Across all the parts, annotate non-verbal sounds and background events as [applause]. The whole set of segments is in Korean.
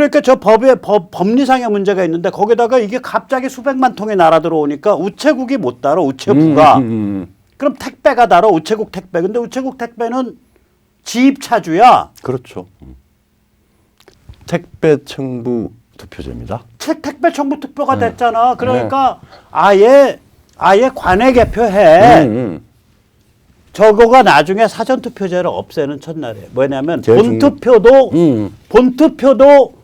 그러니까 저 법에 법, 법리상의 문제가 있는데 거기다가 이게 갑자기 수백만 통이 날아 들어오니까 우체국이 못 다뤄 우체부가 음, 음, 음. 그럼 택배가 다뤄 우체국 택배 근데 우체국 택배는 지입차주야 그렇죠. 음. 택배 청부 투표제입니다. 책 택배 청부 특표가 네. 됐잖아 그러니까 아예 아예 관외 개표해 음, 음. 저거가 나중에 사전 투표제를 없애는 첫날이에요 뭐냐면 제일 본 중요- 투표도 음, 본 투표도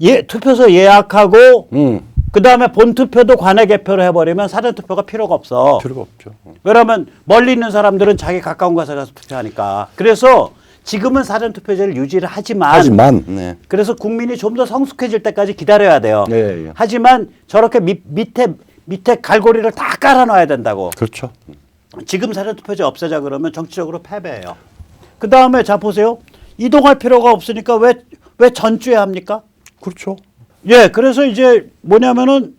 예 투표소 예약하고 음. 그 다음에 본 투표도 관외 개표를 해버리면 사전 투표가 필요가 없어. 필요가 없죠. 음. 왜냐하면 멀리 있는 사람들은 자기 가까운 곳에 가서 투표하니까. 그래서 지금은 사전 투표제를 유지를 하지만, 하지만 네. 그래서 국민이 좀 더 성숙해질 때까지 기다려야 돼요. 예, 예. 하지만 저렇게 밑, 밑에 밑에 갈고리를 다 깔아놔야 된다고. 그렇죠. 지금 사전 투표제 없애자 그러면 정치적으로 패배해요. 그 다음에 자 보세요. 이동할 필요가 없으니까 왜 왜 전주에 합니까? 그렇죠. 예, 그래서 이제 뭐냐면은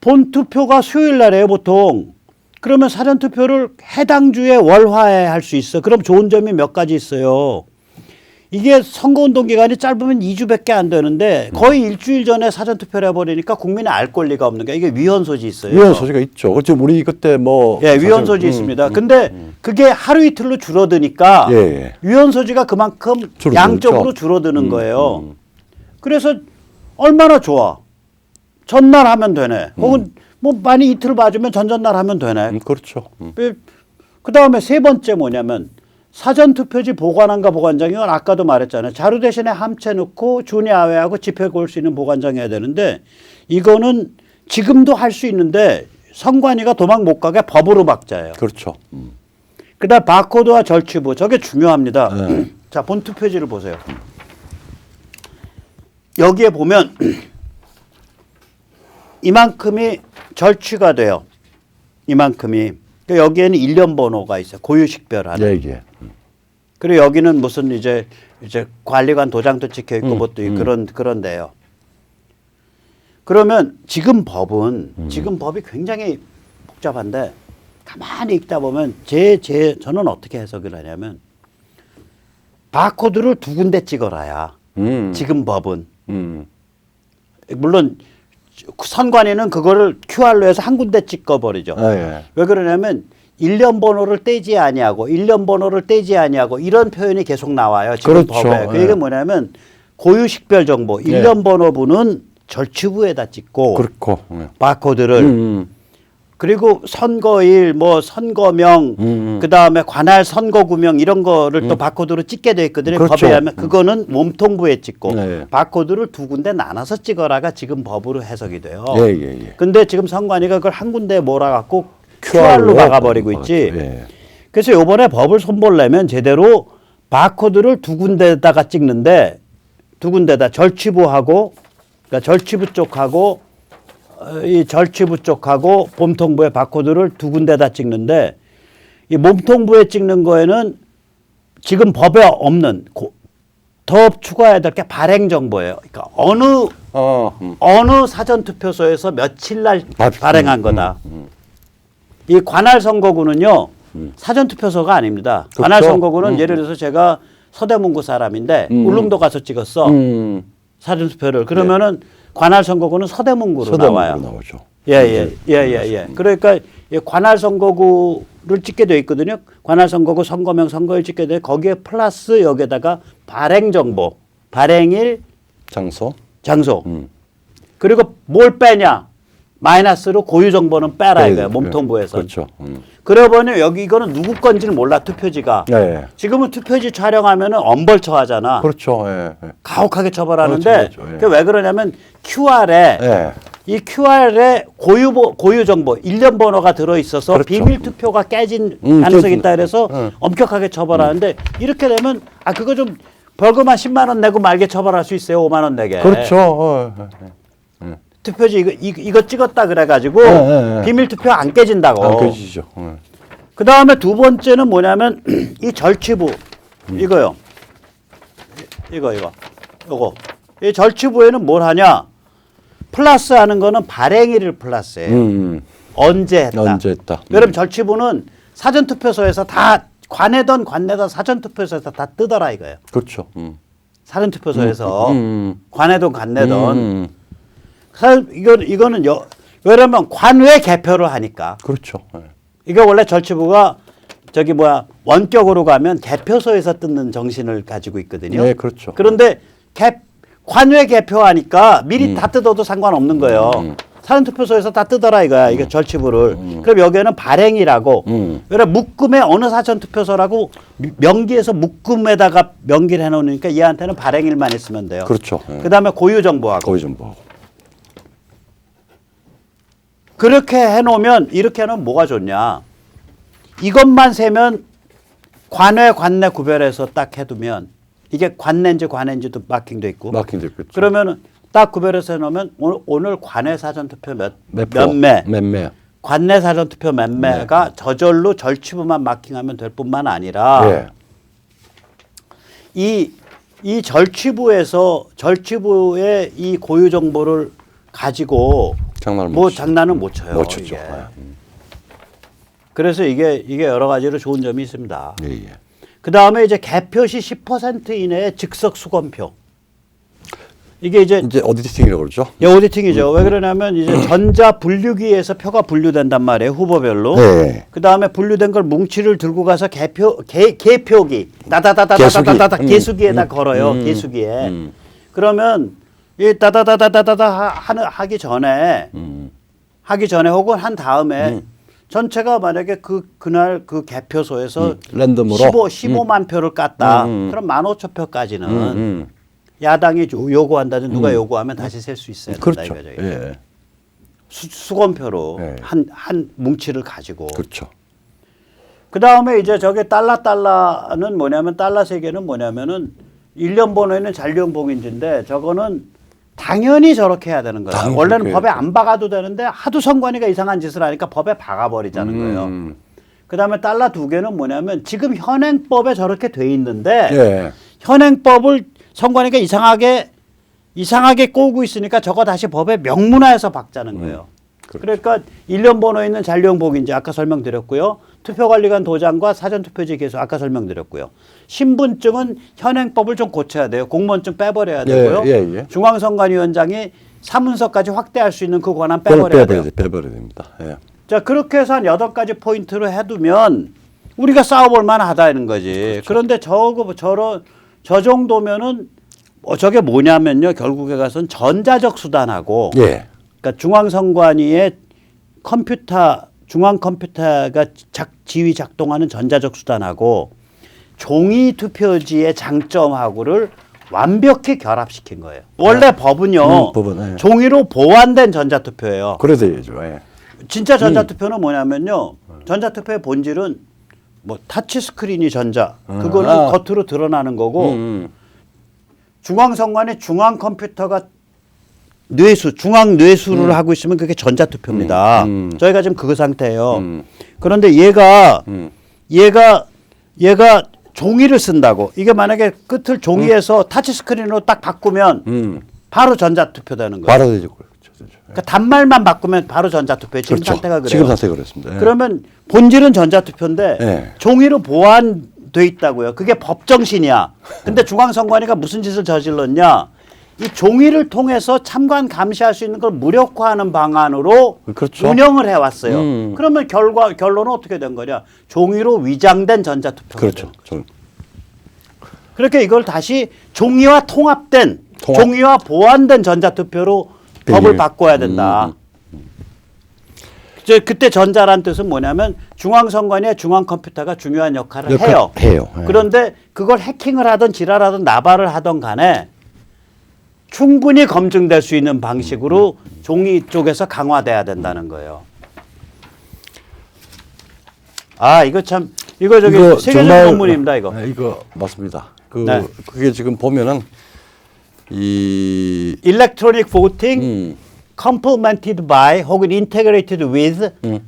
본 투표가 수요일 날이에요, 보통. 그러면 사전 투표를 해당 주에 월화에 할 수 있어. 그럼 좋은 점이 몇 가지 있어요. 이게 선거운동 기간이 짧으면 2주밖에 안 되는데 거의 일주일 전에 사전 투표를 해버리니까 국민이 알 권리가 없는 게 이게 위헌 소지 있어요. 위헌 소지가 있죠. 그렇죠. 우리 그때 뭐 예, 위헌 소지 음, 있습니다. 음. 근데 그게 하루 이틀로 줄어드니까 예, 예. 위헌 소지가 그만큼 줄어들죠. 양적으로 줄어드는 음, 거예요. 음. 그래서 얼마나 좋아. 전날 하면 되네. 혹은 뭐 많이 이틀 봐주면 전전날 하면 되네. 음, 그렇죠. 음. 그 다음에 세 번째 뭐냐면 사전 투표지 보관함과 보관장 이 건 아까도 말했잖아요. 자료 대신에 함체 넣고 준위 아외하고 지표 고을 수 있는 보관장이어야 되는데 이거는 지금도 할 수 있는데 선관위가 도망 못 가게 법으로 막자예요. 그렇죠. 음. 그다음 바코드와 절취부 저게 중요합니다. 네. 자, 본 투표지를 보세요. 여기에 보면 [clears throat] 이만큼이 절취가 돼요. 이만큼이. 그러니까 여기에는 일련 번호가 있어요. 고유식별하는. 예, 예. 그리고 여기는 무슨 이제 이제 관리관 도장도 찍혀 있고 음, 뭐또 음. 그런 그런데요. 그러면 지금 법은 음. 지금 법이 굉장히 복잡한데 가만히 읽다 보면 제 제 저는 어떻게 해석을 하냐면 바코드를 두 군데 찍어라야 음. 지금 법은 음. 물론 선관위는 그거를 QR로 해서 한 군데 찍어버리죠. 아, 예. 왜 그러냐면 일련 번호를 떼지 아니하고 일련 번호를 떼지 아니하고 이런 표현이 계속 나와요. 지금 그렇죠. 법에. 그 예. 뭐냐면 고유식별 정보 일련 번호부는 절취부에다 찍고 그렇고. 예. 바코드를 음. 그리고 선거일 뭐 선거명 음. 그 다음에 관할 선거구명 이런 거를 또 바코드로 찍게 돼 있거든요. 그렇죠. 법에 하면 그거는 몸통부에 찍고 네. 바코드를 두 군데 나눠서 찍어라가 지금 법으로 해석이 돼요. 예, 예, 예. 근데 지금 선관위가 그걸 한 군데 몰아갖고 QR QR로 로 박아버리고 있지. 예. 그래서 요번에 법을 손보려면 제대로 바코드를 두 군데다가 찍는데 두 군데다 절취부하고 그러니까 절취부 쪽하고 어, 이 절취부 쪽하고 몸통부의 바코드를 두 군데다 찍는데 이 몸통부에 찍는 거에는 지금 법에 없는 고- 더 추가해야 될 게 발행 정보예요. 그러니까 어느 어. 음. 어느 사전 투표소에서 며칠 날 바- 발행한 음, 거다. 음, 이 관할 선거구는요 사전 투표소가 아닙니다. 그렇죠. 관할 선거구는 음. 예를 들어서 제가 서대문구 사람인데 음. 울릉도 가서 찍었어 음. 사전 투표를 그러면은 관할 선거구는 서대문구로 서대문구로 나와요. 나오죠. 예 예 예 예, 예, 예. 그러니까 이 관할 선거구를 찍게 돼 있거든요. 관할 선거구 선거명 선거일 찍게 돼 거기에 플러스 여기에다가 발행 정보, 발행일, 장소. 장소. 음. 그리고 뭘 빼냐? 마이너스로 고유 정보는 빼라 네, 이거예요. 네. 몸통부에서. 그렇죠. 음. 그러고 보니 여기 이거는 누구 건지는 몰라 투표지가. 예. 지금은 투표지 촬영하면은 엄벌 처 하잖아. 그렇죠. 예. 예. 가혹하게 처벌하는데 그렇죠, 그렇죠. 예. 그게 왜 그러냐면 QR에 예. 이 QR에 고유 보- 고유 정보 일련 번호가 들어 있어서 그렇죠. 비밀 투표가 깨진 음, 가능성이 있다 그래서 응. 엄격하게 처벌하는데 이렇게 되면 아 그거 좀 벌금 한 10만 원 내고 말게 처벌할 수 있어요. 5만 원 내게. 그렇죠. 어, 예, 예. 투표지 이거, 이거, 이 거 찍었다 그래가지고 예, 예, 예. 비밀 투표 안 깨진다고. 안 깨지죠. 예. 그 다음에 두 번째는 뭐냐면 [clears throat] 이 절취부 음. 이거요. 이- 이거 이거 요거 이 절취부에는 뭘 하냐? 플러스 하는 거는 발행일을 플러스해요. 음. 언제 했다. 언제 했다. 여러분 절취부는 사전 투표소에서 다 관내던 관내던 사전 투표소에서 다 뜨더라 이거예요. 그렇죠. 음. 사전투표소에서 음. 관내든 관내든 음. 사실 이건 이거는 여, 왜냐면 관외 개표를 하니까 그렇죠. 예. 이게 원래 절치부가 저기 뭐야 원격으로 가면 개표소에서 뜯는 정신을 가지고 있거든요. 네, 그렇죠. 그런데 개, 관외 개표하니까 미리 다 뜯어도 상관없는 거예요. 음. 사전투표소에서 다 뜯어라 이거야. 이게 절치부를. 그럼 여기에는 발행이라고. 음. 왜냐 묶음에 어느 사전투표소라고 미- 명기에서 묶음에다가 명기를 해놓으니까 얘한테는 발행일만 있으면 돼요. 그렇죠. 예. 그다음에 고유 정보하고. 거의 좀 뭐. 그렇게 해놓으면 이렇게 해놓으면 뭐가 좋냐? 이것만 세면 관외 관내 구별해서 딱 해두면 이게 관내인지 관내인지도 마킹돼 있고. 마킹도 있겠죠. 그러면은 딱 구별해서 해놓으면 오늘, 오늘 관내 사전 투표 몇, 몇 표? 몇 매, 몇 매. 관내 사전 투표 몇 네. 매가 저절로 절치부만 마킹하면 될 뿐만 아니라 예. 이, 이 절치부에서 절치부의 이 고유 정보를 가지고 장난을 뭐 못. 장난은 못 쳐요. 못 치죠. 이게. 예. 음. 그래서 이게 이게 여러 가지로 좋은 점이 있습니다. 예, 예. 그 다음에 이제 개표시 10% 이내의 즉석 수검표. 이게 이제 이제 어디팅이라고 그러죠? 이 오디팅이죠. 왜 그러냐면 이제 전자 분류기에서 표가 분류된단 말이에요. 후보별로. 네. 그 다음에 분류된 걸 뭉치를 들고 가서 개표 개 개표기 따다다다다다다다 개수기. 개수기에다 음. 걸어요. 음. 개수기에. 음. 그러면 이 따다다다다다다 하- 하는 하기 전에 음. 하기 전에 혹은 한 다음에 음. 전체가 만약에 그 그날 그 개표소에서 음. 랜덤으로? 15 15만 표를 깠다. 음, 음. 그럼 15,000표까지는 음, 음. 야당이 요- 요구한다든 누가 요구하면 다시 셀 수 있어야 된다 그렇죠. 이거죠. 예. 수, 수검표로 네. 한한 뭉치를 가지고 그렇죠. 그 다음에 이제 저게 달러 달러는 뭐냐면 달러 세계는 뭐냐면은 일년 번호에는 잔류봉인지인데 저거는 당연히 저렇게 해야 되는 거야. 당연히 원래는 그렇게 법에. 안 박아도 되는데 하도 선관위가 이상한 짓을 하니까 법에 박아버리자는 거예요. 음. 그 다음에 달러 두 개는 뭐냐면 지금 현행법에 저렇게 돼 있는데 예. 현행법을 선관위가 이상하게 이상하게 꼬고 있으니까 저거 다시 법에 명문화해서 박자는 거예요. 그렇죠. 그러니까 일련 번호 있는 잔류형 복인지 아까 설명드렸고요. 투표관리관 도장과 사전투표지 개수 아까 설명드렸고요. 신분증은 현행법을 좀 고쳐야 돼요. 공무원증 빼버려야 예, 되고요. 예, 예. 중앙선관위원장이 사문서까지 확대할 수 있는 그 권한 빼버려야 돼요. 빼버려야, 빼버려야 됩니다. 예. 자 그렇게 해서 한 여덟 가지 포인트로 해두면 우리가 싸워볼 만하다는 거지. 그렇죠. 그런데 저거 저런 저 정도면은 뭐 저게 뭐냐면요. 결국에 가서는 전자적 수단하고 예. 그러니까 중앙선관위의 컴퓨터 중앙 컴퓨터가 작 지휘 작동하는 전자적 수단하고 종이 투표지의 장점하고를 완벽히 결합시킨 거예요. 원래 법은요. 음, 법은, 예. 종이로 보완된 전자투표예요. 그래도 되죠. 예. 진짜 전자투표는 뭐냐면요. 전자투표의 본질은 뭐 타치 스크린이 전자. 그거는 아. 겉으로 드러나는 거고 음, 중앙선관위 중앙 컴퓨터가 뇌수, 중앙 뇌수를 하고 있으면 그게 전자투표입니다. 음, 음. 저희가 지금 그 상태예요. 음. 그런데 얘가 음. 얘가 얘가 종이를 쓴다고. 이게 만약에 끝을 종이에서 타치 스크린으로 딱 바꾸면 음. 바로 전자투표 되는 거예요. 바로 되죠. 그렇죠. 되죠. 그러니까 단말만 바꾸면 바로 전자투표. 지금 그렇죠. 상태가 그래요. 지금 상태가 그렇습니다. 예. 그러면 본질은 전자투표인데 예. 종이로 보완돼 있다고요. 그게 법정신이야. 근데 중앙선관위가 무슨 짓을 저질렀냐? 이 종이를 통해서 참관 감시할 수 있는 걸 무력화하는 방안으로 그렇죠. 운영을 해왔어요. 음. 그러면 결과 결론은 어떻게 된 거냐? 종이로 위장된 전자투표가 그렇죠. 그렇게 이걸 다시 종이와 통합된 통합. 종이와 보완된 전자투표로 예. 법을 바꿔야 된다. 음, 이제 그때 전자란 뜻은 뭐냐면 중앙선관위의 중앙컴퓨터가 중요한 역할을 역할- 해요. 해요. 예. 그런데 그걸 해킹을 하든 지랄하든 나발을 하던 간에 충분히 검증될 수 있는 방식으로 종이 쪽에서 강화돼야 된다는 거예요. 아 이거 참 이거 저기 이거 세계적 논문입니다 이거. 네, 이거 맞습니다. 그 네. 그게 지금 보면은 이 Electronic voting 음, complemented by 혹은 integrated with 음.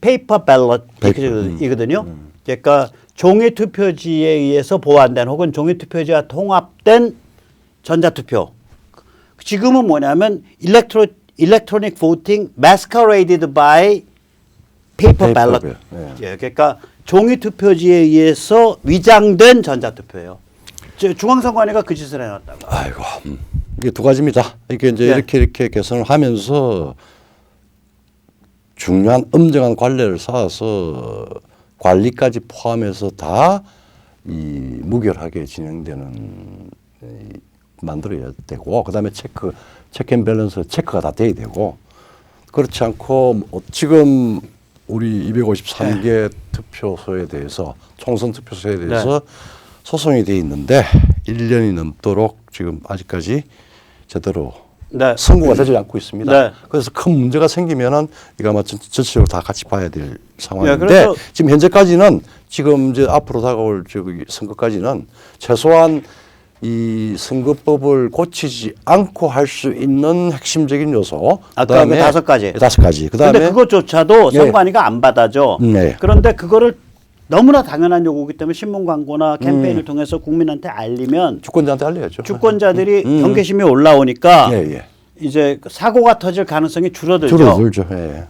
paper ballot Paper, 음, 이거든요. 그러니까 종이 투표지에 의해서 보완된 혹은 종이 투표지와 통합된 전자 투표. 지금은 뭐냐면 electro, electronic voting masqueraded by paper ballot. 예, 그러니까 종이 투표지에 의해서 위장된 전자 투표예요. 저 중앙선관위가 그 짓을 해놨다고. 아이고 음. 이게 두 가지입니다. 이게 이제 네. 이렇게 이렇게 개선을 하면서 중요한 엄정한 관례를 쌓아서 관리까지 포함해서 다 이 무결하게 진행되는 이 만들어야 되고 그다음에 체크 체크 앤 밸런스 체크가 다 돼야 되고 그렇지 않고 뭐 지금 우리 253개 투표소에 대해서 총선 투표소에 대해서 소송이 돼 있는데 1년이 넘도록 지금 아직까지 제대로 네. 선고가 되지 않고 있습니다. 네. 그래서 큰 문제가 생기면은 이거 아마 전- 전체적으로 다 같이 봐야 될 상황인데 네, 지금 현재까지는 지금 이제 앞으로 다가올 저기 선거까지는 최소한 이 선거법을 고치지 않고 할 수 있는 핵심적인 요소 아까 그 다섯 가지. 다섯 가지 그다음에 근데 그것조차도 예. 선관위가 안 받아줘. 네. 그런데 그거를 너무나 당연한 요구기 때문에 신문 음. 광고나 캠페인을 통해서 국민한테 알리면 주권자한테 알려야죠. 주권자들이 음. 경계심이 올라오니까 예, 예. 이제 사고가 터질 가능성이 줄어들죠. 줄어들죠. 예.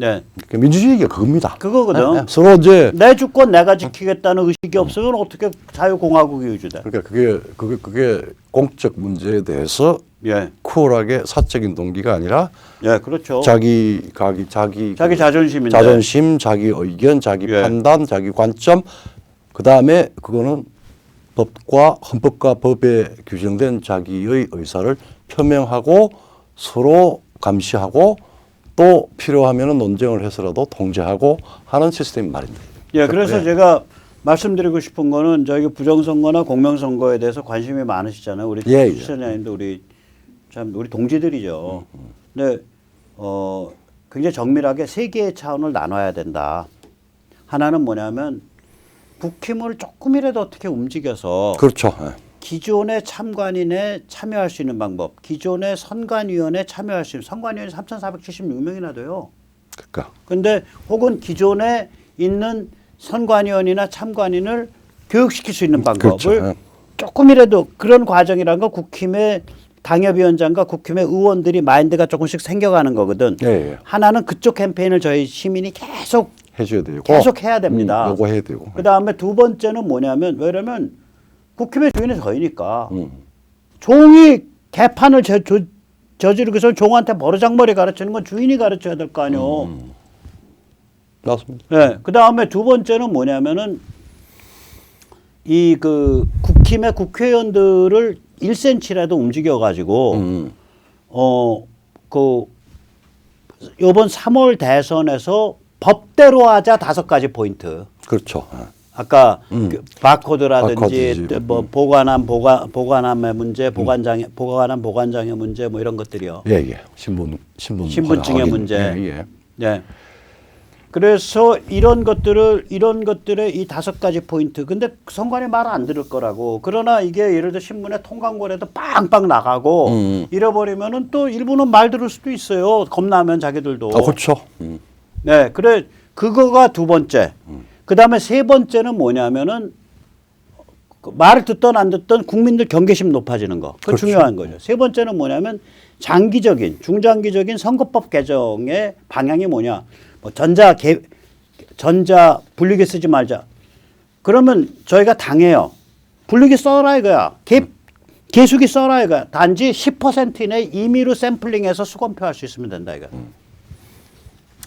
네. 그 민주주의가 그겁니다. 그거거든. 예, 예. 서로 이제 내 주권 내가 지키겠다는 의식이 없으면 어떻게 자유공화국이 유지돼? 그러니까 그게 그게 그게 공적 문제에 대해서 예. 쿨하게 사적인 동기가 아니라 예, 그렇죠. 자기 자기 자기 자기 그 자존심인데. 자존심, 자기 의견, 자기 예. 판단, 자기 관점 그 다음에 그거는 법과 헌법과 법에 규정된 자기의 의사를 표명하고 서로 감시하고 또 필요하면은 논쟁을 해서라도 통제하고 하는 시스템 말입니다. 예, 그래서 예. 제가 말씀드리고 싶은 거는 저희 부정선거나 공명선거에 대해서 관심이 많으시잖아요. 우리 예, 예. 시청자님도 우리 참 우리 동지들이죠. 근데 어 굉장히 정밀하게 세 개의 차원을 나눠야 된다. 하나는 뭐냐면 국힘을 조금이라도 어떻게 움직여서 그렇죠. 예. 기존의 참관인에 참여할 수 있는 방법, 기존의 선관위원회 참여할 수 있는 선관위원이 3,476명이나 돼요. 그러니까 근데 혹은 기존에 있는 선관위원이나 참관인을 교육시킬 수 있는 방법을 그렇죠. 예. 조금이라도 그런 과정이라는 건 국힘의 당협위원장과 국힘의 의원들이 마인드가 조금씩 생겨가는 거거든. 예, 예. 하나는 그쪽 캠페인을 저희 시민이 계속 해줘야 되고 계속 해야 됩니다. 음, 요구해야 되고. 그 다음에 두 번째는 뭐냐면 왜냐면 국힘의 주인이 저희니까 음. 종이 개판을 저, 저, 저지르기 위해서 종한테 버르장머리 가르치는 건 주인이 가르쳐야 될 거 아니에요. 음. 맞습니다. 네. 그 다음에 두 번째는 뭐냐면은 이 그 국힘의 국회의원들을 1cm라도 움직여가지고 음. 어그 요번 3월 대선에서 법대로 하자 다섯 가지 포인트. 그렇죠. 예. 아까 음. 그 바코드라든지 바코드지. 또뭐 음. 보관함 보관 보관함의 문제, 보관장애 보관함 보관장애 문제 뭐 이런 것들이요. 예, 예. 신분 신분 신분증의 확인. 문제. 예, 예. 네. 그래서 이런 것들을 이런 것들의 이 다섯 가지 포인트. 근데 선관위 말안 들을 거라고. 그러나 이게 예를 들어 신문에 통광고라도 빵빵 나가고 음. 잃어버리면은 또 일부는 말 들을 수도 있어요. 겁나면 자기들도. 아, 그렇죠. 음. 네, 그래 그거가 두 번째. 그 다음에 세 번째는 뭐냐면은 그 말을 듣던 안 듣던 국민들 경계심 높아지는 거. 그. 중요한 거죠. 세 번째는 뭐냐면 장기적인 중장기적인 선거법 개정의 방향이 뭐냐. 뭐 전자 개 전자 분리기 쓰지 말자. 그러면 저희가 당해요. 분리기 써라 이거야. 개 개수기 써라 이거야. 단지 10% 이내 임의로 샘플링해서 수검표 할 수 있으면 된다 이거.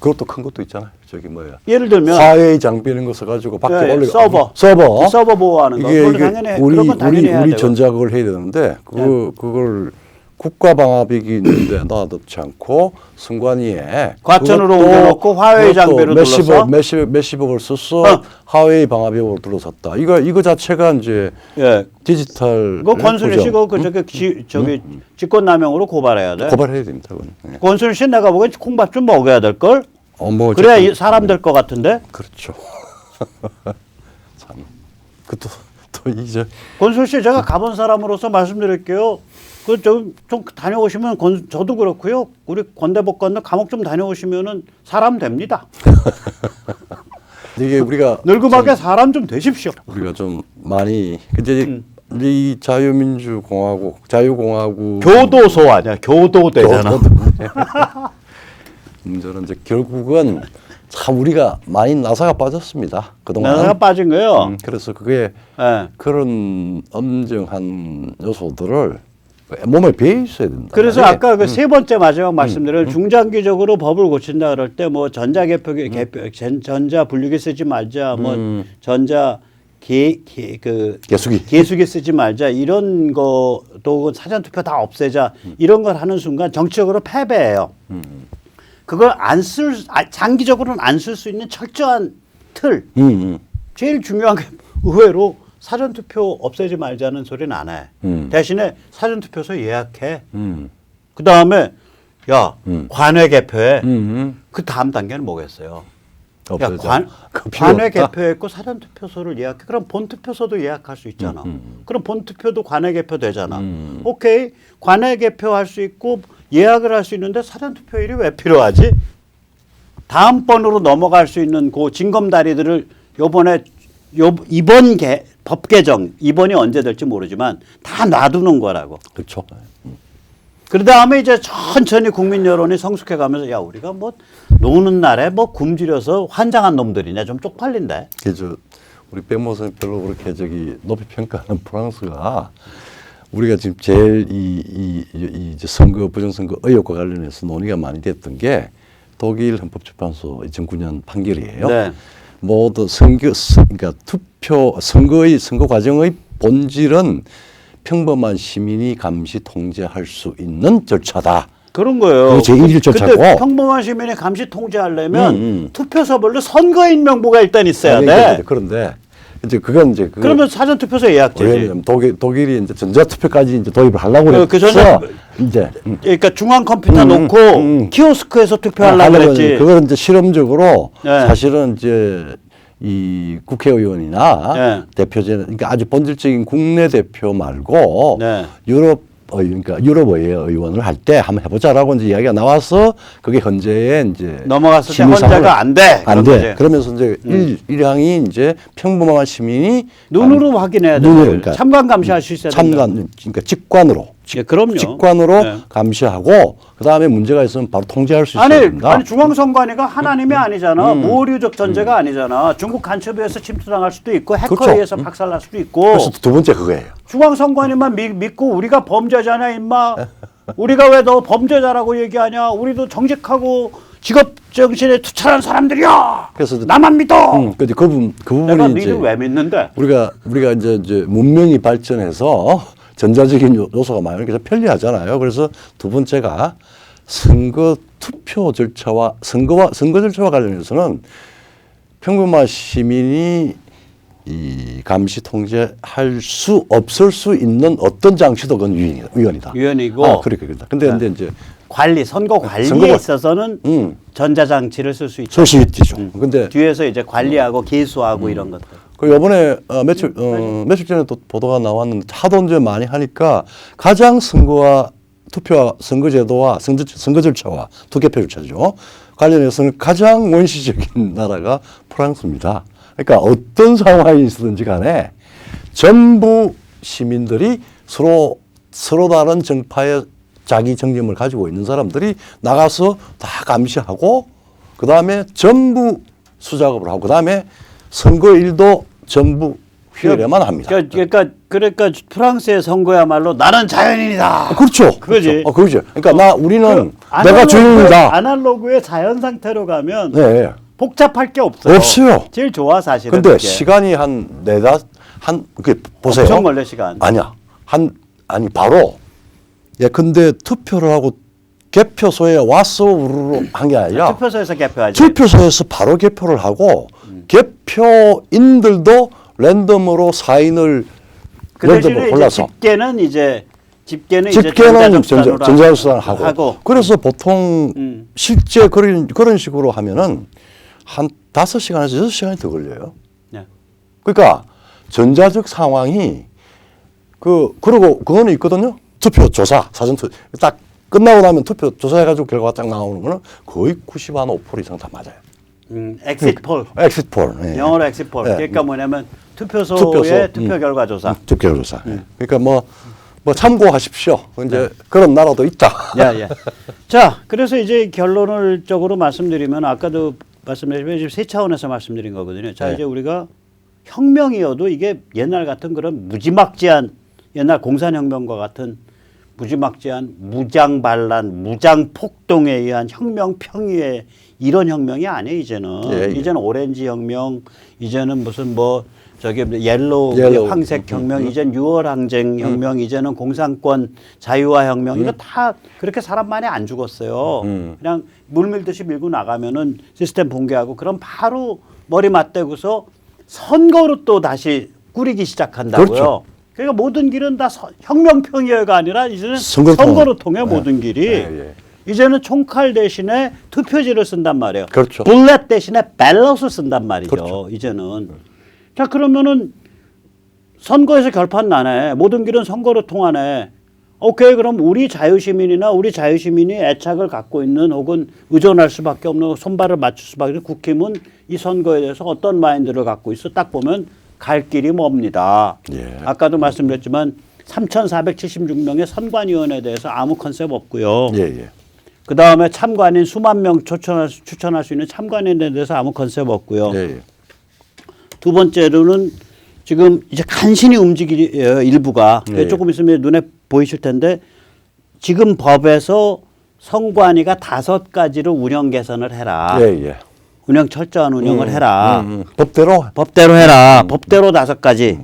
그것도 큰 것도 있잖아요. 저기 뭐야. 예를 들면 화웨이 장비 이런 거 써가지고 밖에 예, 올리 서버. 서버 서버 보호하는 거. 이게, 이게 당연히- 우리 우리 우리. 전자 그걸 해야 되는데 그 그걸 국가 방화벽이 있는데 놔두지 않고 선관위에 과천으로 옮겨놓고 화웨이 장비로? 몇십억 몇십 몇십억을 써서 어. 화웨이 방화벽으로 둘러섰다. 이거 이거 자체가 이제 예. 디지털 그거 권순일 씨 부정. 그 저기 지, 저기 직권남용으로 고발해야 돼. 고발해야 됩니다. 그건. 예. 권순일 씨 내가 보기엔 콩밥 좀 먹어야 될 걸. 어, 뭐 그래야 이 사람 될 것 같은데. 그렇죠. [laughs] 참. 그또 또 이제 권순일 씨 제가 가본 사람으로서 말씀드릴게요. 그좀 좀 다녀오시면 권, 저도 그렇고요. 우리 권대복권도 감옥 좀 다녀오시면은 사람 됩니다. [laughs] 이게 우리가 늙음하게 사람 좀 되십시오. 우리가 좀 많이 근데 음. 이 자유민주공화국 자유공화국 교도소 아니야. 교도대잖아. [laughs] 문제는 이제 결국은 참 우리가 많이 나사가 빠졌습니다. 그동안. 나사가 빠진 거예요. 음, 그래서 그게 예. 그런 엄정한 요소들을 몸에 배어 있어야 된다. 그래서 이게 아까 그 세 번째 마지막 음. 말씀드린 중장기적으로 법을 고친다 그럴 때 뭐 전자 개표 개표 전- 전자 분류기 쓰지 말자 뭐 음. 전자 개그 개수기. 개수기 쓰지 말자 이런 거또 사전 투표 다 없애자 음. 이런 걸 하는 순간 정치적으로 패배해요. 그걸 안 쓸 장기적으로는 안 쓸 수 있는 철저한 틀 음, 음. 제일 중요한 게 의외로 사전 투표 없애지 말자는 소리는 안 해. 음. 대신에 사전 투표소 예약해. 음. 그 다음에 야 음. 관외 개표에 음, 음. 그 다음 단계는 뭐겠어요? 야 없어져. 관, 그 필요 관외 없다. 개표했고 사전 투표소를 예약해. 그럼 본 투표소도 예약할 수 있잖아. 음, 그럼 본 투표도 관외 개표 되잖아. 음. 오케이 관외 개표할 수 있고 예약을 할 수 있는데 사전 투표일이 왜 필요하지? 다음 번으로 넘어갈 수 있는 그 징검다리들을 요번에 요 이번 개, 법 개정 이번이 언제 될지 모르지만 다 놔두는 거라고. 그렇죠. 그 다음에 이제 천천히 국민 여론이 성숙해 가면서 야 우리가 뭐 노는 날에 뭐 굶주려서 환장한 놈들이냐 좀 쪽팔린데. 그저 우리 백모 선생 별로 그렇게 저기 높이 평가하는 프랑스가 우리가 지금 제일 이, 이, 이, 이 선거 부정선거 의혹과 관련해서 논의가 많이 됐던 게 독일 헌법재판소 2009년 판결이에요. 네. 모두 선거 선- 그러니까 투표 선거의 선거 과정의 본질은 평범한 시민이 감시 통제할 수 있는 절차다. 그런 거예요. 제일 절차고. 근데 평범한 시민의 감시 통제하려면 음, 음. 투표소별로 선거인 명부가 일단 있어야 아니, 돼. 이제 그런데 이제 그건 이제 그 그러면 사전 투표소 예약제지. 왜냐면 독일 독일이 이제 전자 투표까지 이제 도입을 하려고 그- 그래서 그 전에 이제 음. 그러니까 중앙 컴퓨터 음, 놓고 음. 키오스크에서 투표하려고 하려고 그랬지. 그건 이제 실험적으로 네. 사실은 이제 이 국회의원이나 네. 대표제 그러니까 아주 본질적인 국내 대표 말고 네. 유럽 어, 그러니까 유럽의 의원을 할 때 한번 해보자라고 이제 이야기가 나와서 그게 현재의 이제 넘어갔을 때 헌재가 안 돼. 안 돼. 거지. 음. 그러면서 이제 일, 일항이 이제 평범한 시민이 눈으로 확인해야 돼. 눈으로, 그러니까 참관 감시할 수 있어야. 참관 그러니까 직관으로 예, 그럼요. 직관으로 네. 감시하고 그 다음에 문제가 있으면 바로 통제할 수 있어야 아니, 된다. 아니 중앙선관위가 하나님이 아니잖아. 음. 무오류적 전제가 아니잖아. 중국 간첩위에서 침투당할 수도 있고 해커에 그렇죠. 의해서 음. 박살날 수도 있고. 그래서 두 번째 그거예요. 중앙선관위만 믿, 믿고 우리가 범죄자냐 임마. 우리가 왜 너 범죄자라고 얘기하냐. 우리도 정직하고 직업 정신에 투철한 사람들이야. 그래서 이제- 나만 믿어. 음, 근데 그, 부분, 그 내가 부분이 이제 니를 왜 믿는데? 우리가 우리가 이제 이제 문명이 발전해서 전자적인 요- 요소가 많으니까 좀 편리하잖아요. 그래서 두 번째가 선거 투표 절차와 선거와 선거 절차와 관련해서는 평범한 시민이 이 감시 통제할 수 없을 수 있는 어떤 장치도 그건 위헌이다. 위헌이다. 위헌이고. 아, 그렇게 그렇다. 근데 네. 근데 이제 관리, 선거 관리에 선거가- 있어서는 음. 전자 장치를 쓸 수 있죠. 설수 있죠. 근데 뒤에서 이제 관리하고 개수하고 이런 것들. 그 이번에 어, 며칠 어, 며칠 전에 또 보도가 나왔는데 하도 이제 많이 하니까 가장 선거와 투표와 선거제도와 선거, 선거 절차와 투개표 절차죠. 관련해서는 가장 원시적인 [laughs] 나라가 프랑스입니다. 그러니까 어떤 상황이 있든지 간에 전부 시민들이 서로 서로 다른 정파의 자기 정념을 가지고 있는 사람들이 나가서 다 감시하고 그 다음에 전부 수작업을 하고 그 다음에 선거일도 전부 휘어려만 합니다. 그러니까, 그러니까 그러니까 프랑스의 선거야말로 나는 자연인이다. 아, 그렇죠. 그거지. 그렇죠. 어, 그렇죠. 그러니까 나 우리는 그 내가 주인이다. 아날로그의 자연 상태로 가면 네. 복잡할 게 없어요. 없어요. 제일 좋아 사실은. 근데 그게. 시간이 한 네다 한 그 보세요. 엄청 걸려, 시간. 아니야. 한 아니 바로 예컨대 투표를 하고 개표소에 와서 우르르 한 게 아니라 투표소에서 개표하지. 투표소에서 바로 개표를 하고 개표인들도 랜덤으로 사인을 그 랜덤으로 골라서 집계는 이제 집계는, 집계는 이제 전자접수단으로 전자접수단 하고. 하고. 그래서 보통 음. 실제 그런 그런 식으로 하면은 한 다섯 시간에서 여섯 시간이 더 걸려요. 네. 그러니까 전자적 상황이 그 그리고 그거는 있거든요. 투표 조사 사전 투딱 끝나고 나면 투표 조사해가지고 결과가 딱 나오는 거는 거의 90한 5% 이상 다 맞아요. 음, 엑시트 폴. 엑시트 폴. 예. 영어로 엑시트폴. 네. 그러니까 뭐냐면 투표소의 투표소. 투표 음. 결과 조사. 음, 투표 조사. 예. 그러니까 뭐, 뭐 참고하십시오. 이제 그런 나라도 있다. 야, 야. [laughs] 자, 그래서 이제 결론을 적으로 말씀드리면 아까도 말씀드리면 지금 세 차원에서 말씀드린 거거든요. 자 네. 이제 우리가 혁명이어도 이게 옛날 같은 그런 무지막지한 옛날 공산혁명과 같은 무지막지한 무장 반란, 무장 폭동에 의한 혁명 평의의 이런 혁명이 아니에요 이제는 예, 예. 이제는 오렌지 혁명, 이제는 무슨 뭐 저기 옐로우 옐로우. 황색 혁명, 이제는 6월 항쟁 혁명, 이제는 공산권 자유화 혁명 이거 다 그렇게 사람 많이 안 죽었어요. 음. 그냥 물 밀듯이 밀고 나가면은 시스템 붕괴하고 그럼 바로 머리 맞대고서 선거로 또 다시 꾸리기 시작한다고요. 그렇죠. 그러니까 모든 길은 다 서- 혁명평의회가 아니라 이제는 선거로 선거로, 통해. 네. 모든 길이 예, 예. 이제는 총칼 대신에 투표지를 쓴단 말이에요. 그렇죠. 블렛 대신에 밸럿을 쓴단 말이죠. 그렇죠. 이제는 자 그러면은 선거에서 결판 나네. 모든 길은 선거로 통하네. 오케이 그럼 우리 자유시민이나 우리 자유시민이 애착을 갖고 있는 혹은 의존할 수밖에 없는 손발을 맞출 수밖에 없는 국힘은 이 선거에 대해서 어떤 마인드를 갖고 있어 딱 보면 갈 길이 멉니다. 예. 아까도 말씀드렸지만 3,476명의 선관위원회에 대해서 아무 컨셉 없고요. 예, 예. 그 다음에 참관인 수만 명 추천할, 수- 추천할 수 있는 참관인에 대해서 아무 컨셉 없고요. 예, 예. 두 번째로는 지금 이제 간신히 움직이요 일부가 네. 조금 있으면 눈에 보이실 텐데 지금 법에서 선관위가 다섯 가지로 운영 개선을 해라. 예, 예. 운영 철저한 운영을 해라. 음, 음. 법대로 법대로 해라. 법대로 다섯 가지.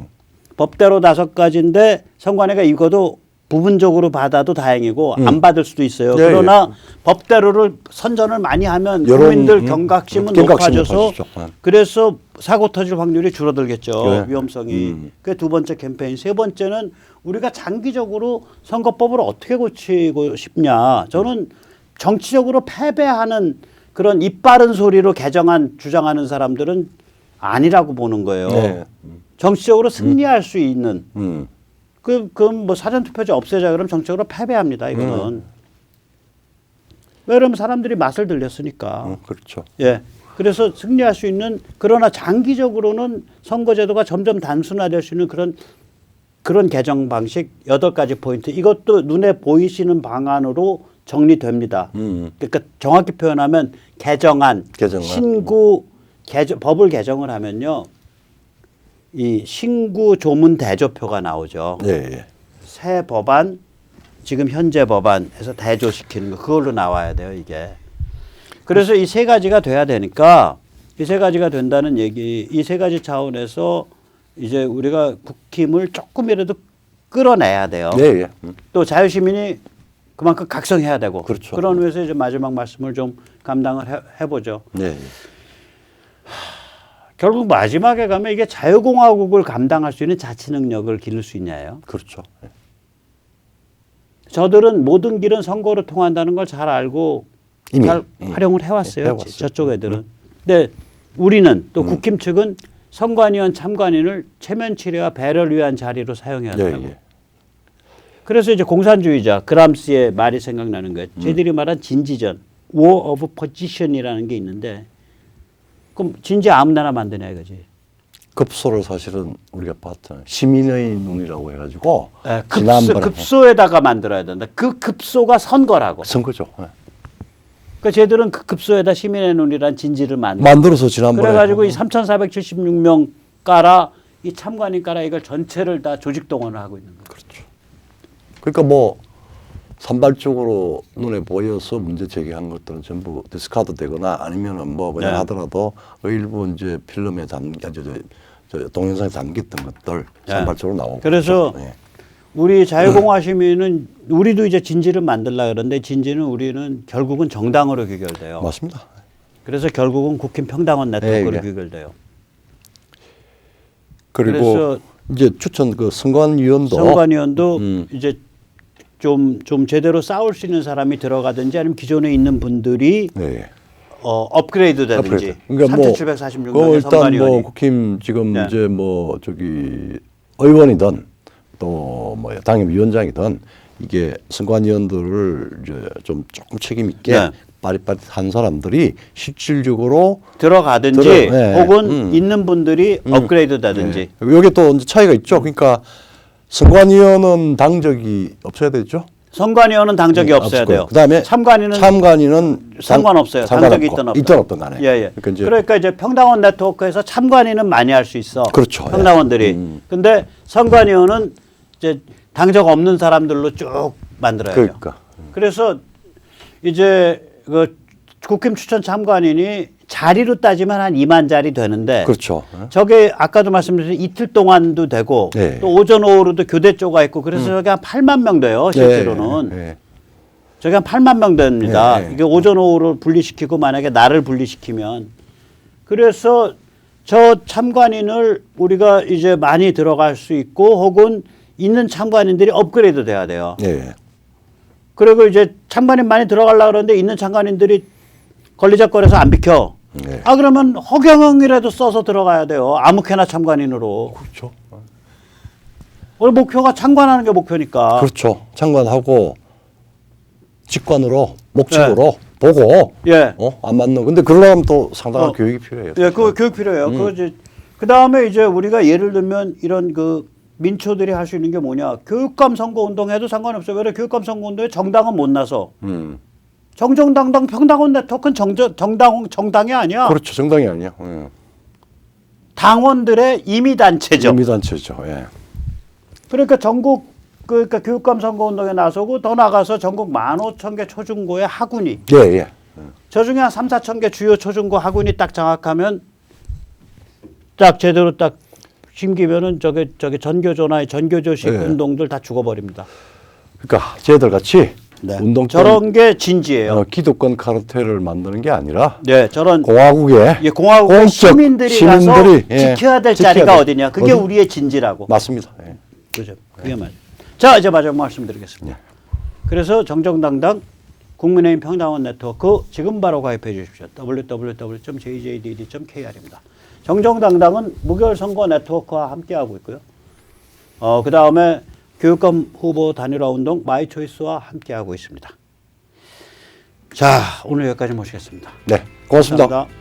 법대로 다섯 가지인데 선관위가 이거도 부분적으로 받아도 다행이고 안 받을 수도 있어요. 예, 그러나 법대로를 선전을 많이 하면 여론, 국민들 음, 경각심은 경각심이 높아져서. 예. 그래서 사고 터질 확률이 줄어들겠죠. 예. 위험성이. 음. 그게 두 번째 캠페인. 세 번째는 우리가 장기적으로 선거법을 어떻게 고치고 싶냐. 저는 정치적으로 패배하는 그런 입 바른 소리로 개정안 주장하는 사람들은 아니라고 보는 거예요. 네. 정치적으로 승리할 수 있는 음. 그, 그럼 뭐 사전투표제 없애자 그러면 정치적으로 패배합니다. 이거는. 음. 왜 그러면 사람들이 맛을 들렸으니까. 음, 그렇죠. 예. 그래서 승리할 수 있는 그러나 장기적으로는 선거제도가 점점 단순화될 수 있는 그런 그런 개정 방식 여덟 가지 포인트 이것도 눈에 보이시는 방안으로 정리됩니다. 음. 그러니까 정확히 표현하면 개정안, 개정안. 신구 개정, 법을 개정을 하면요. 이 신구 조문 대조표가 나오죠. 예, 예. 새 법안 지금 현재 법안에서 대조시키는 거 그걸로 나와야 돼요 이게. 그래서 이 세 가지가 돼야 되니까 이 세 가지가 된다는 얘기 이 세 가지 차원에서 이제 우리가 국힘을 조금이라도 끌어내야 돼요. 예, 예. 음. 또 자유시민이 그만큼 각성해야 되고 그렇죠. 그런 의미에서 이제 마지막 말씀을 좀 감당을 해. 예, 예. 결국 마지막에 가면 이게 자유공화국을 감당할 수 있는 자치 능력을 기를 수 있냐예요. 그렇죠. 예. 저들은 모든 길은 선거로 통한다는 걸 잘 알고 이미, 잘 예. 활용을 해왔어요. 예, 해왔어요. 음. 저쪽 애들은. 근데 우리는 또 국힘 측은 선관위원 참관인을 체면 치레와 배를 위한 자리로 사용해야 예, 된다고. 예. 그래서 이제 공산주의자 그람스의 말이 생각나는 거예요. 음. 쟤들이 말한 진지전, war of position이라는 게 있는데 그럼 진지 아무데나 만드냐 이거지. 급소를 사실은 우리가 봤잖아요. 시민의 눈이라고 해가지고 예, 급소, 지난번에 급소에다가 만들어야 된다. 그 급소가 선거라고. 선거죠. 예. 그러니까 쟤들은 그 급소에다 시민의 눈이란 진지를 만들. 만들어서 지난번에 그래가지고 이 3,476명 까라 이 참관인 까라 이걸 전체를 다 조직 동원을 하고 있는 거예요. 그렇죠. 그러니까 뭐 산발적으로 눈에 보여서 문제 제기한 것들은 전부 디스카드 되거나 아니면은 뭐 그냥 네. 하더라도 일부 이제 필름에 담, 저, 저, 저 동영상에 담겼던 것들 네. 산발적으로 나오고 그래서. 예. 우리 자유공화 시민은 우리도 이제 진지를 만들라 그러는데 진지는 우리는 결국은 정당으로 귀결돼요. 맞습니다. 그래서 결국은 국힘 평당원 네트워크로 네, 네. 귀결돼요. 그리고 이제 추천 그 선관위원도 선관위원도 음. 이제 좀, 좀 제대로 싸울 수 있는 사람이 들어가든지 아니면 기존에 있는 분들이 네. 어, 업그레이드 되든지. 그러니까 뭐 3,746명의 그 일단 뭐 국힘 지금 네. 이제 뭐 저기 의원이든 또 뭐 당협위원장이든 이게 선관위원들을 이제 좀 조금 책임 있게 네. 빠릿빠릿한 사람들이 실질적으로 들어가든지 들어- 네. 혹은 음. 있는 분들이 업그레이드 되든지 네. 여기 또 차이가 있죠. 그러니까 선관위원은 당적이 없어야 되죠. 선관위원은 당적이 예, 없어야 돼요. 그다음에 참관위는 참관위는 상관없어요. 당적이 있든 없든. 있든 없든 간에. 예, 예. 그러니까 이제 그러니까 이제 평당원 네트워크에서 참관위는 많이 할 수 있어. 그렇죠. 예. 평당원들이. 음. 근데 선관위원은 이제 당적 없는 사람들로 쭉 만들어야 돼요. 그러니까 그래서 이제 그 국힘 추천 참관인이 자리로 따지면 한 2만 자리 되는데 그렇죠. 예. 저게 아까도 말씀드린 이틀 동안도 되고 네. 또 오전 오후로도 교대 조가 있고 그래서 저게 한 8만 명 돼요 실제로는 예, 예. 저게 한 8만 명 됩니다. 네, 네. 이게 오전 오후로 분리시키고 만약에 날을 분리시키면 그래서 저 참관인을 우리가 이제 많이 들어갈 수 있고 혹은 있는 참관인들이 업그레이드 돼야 돼요. 예. 그리고 이제 참관인 많이 들어가려 그러는데 있는 참관인들이 걸리적거려서 안 비켜. 네. 아 그러면 허경영이라도 써서 들어가야 돼요. 아무캐나 참관인으로. 그렇죠. 우리 목표가 참관하는 게 목표니까. 그렇죠. 참관하고 직관으로 목적으로 보고 예. 어? 안 맞는. 근데 그러려면 또 상당한 어. 교육이 필요해요. 예, 그 교육 필요해요. 그 이제 그 다음에 이제 우리가 예를 들면 이런 그 민초들이 할 수 있는 게 뭐냐? 교육감 선거 운동해도 상관없어요. 왜냐 교육감 선거 운동에 정당은 못 나서 음. 정정당당 평당원 네트워크는 정정 정당 정당이 아니야. 그렇죠. 정당이 아니야. 예. 당원들의 임의 단체죠. 임의단체죠. 예. 그러니까 전국 그러니까 교육감 선거 운동에 나서고 더 나가서 전국 만 오천 개 초중고의 학군이 예, 예. 저 중에 한 3, 4천 개 주요 초중고 학군이 딱 장악하면 딱 제대로 딱 심기면은 저게 저게 전교조나 전교조식 네. 운동들 다 죽어버립니다. 그러니까 쟤들 같이 운동 저런 게 진지예요. 어, 기득권 카르텔을 만드는 게 아니라 네, 저런 공화국의 예, 공화국 공적 시민들이, 가서 시민들이, 예, 지켜야 될 지켜야 자리가 돼. 어디냐? 그게 어디? 우리의 진지라고. 맞습니다. 예. 그죠? 그게 맞아요. 자, 이제 마지막 말씀드리겠습니다. 그래서 정정당당 국민의힘 평당원 네트워크 지금 바로 가입해 주십시오. www.jjdd.kr입니다. 정정당당은 무결 선거 네트워크와 함께하고 있고요. 어, 그 다음에 교육감 후보 단일화 운동 마이초이스와 함께하고 있습니다. 자, 오늘 여기까지 모시겠습니다. 네. 고맙습니다. 감사합니다.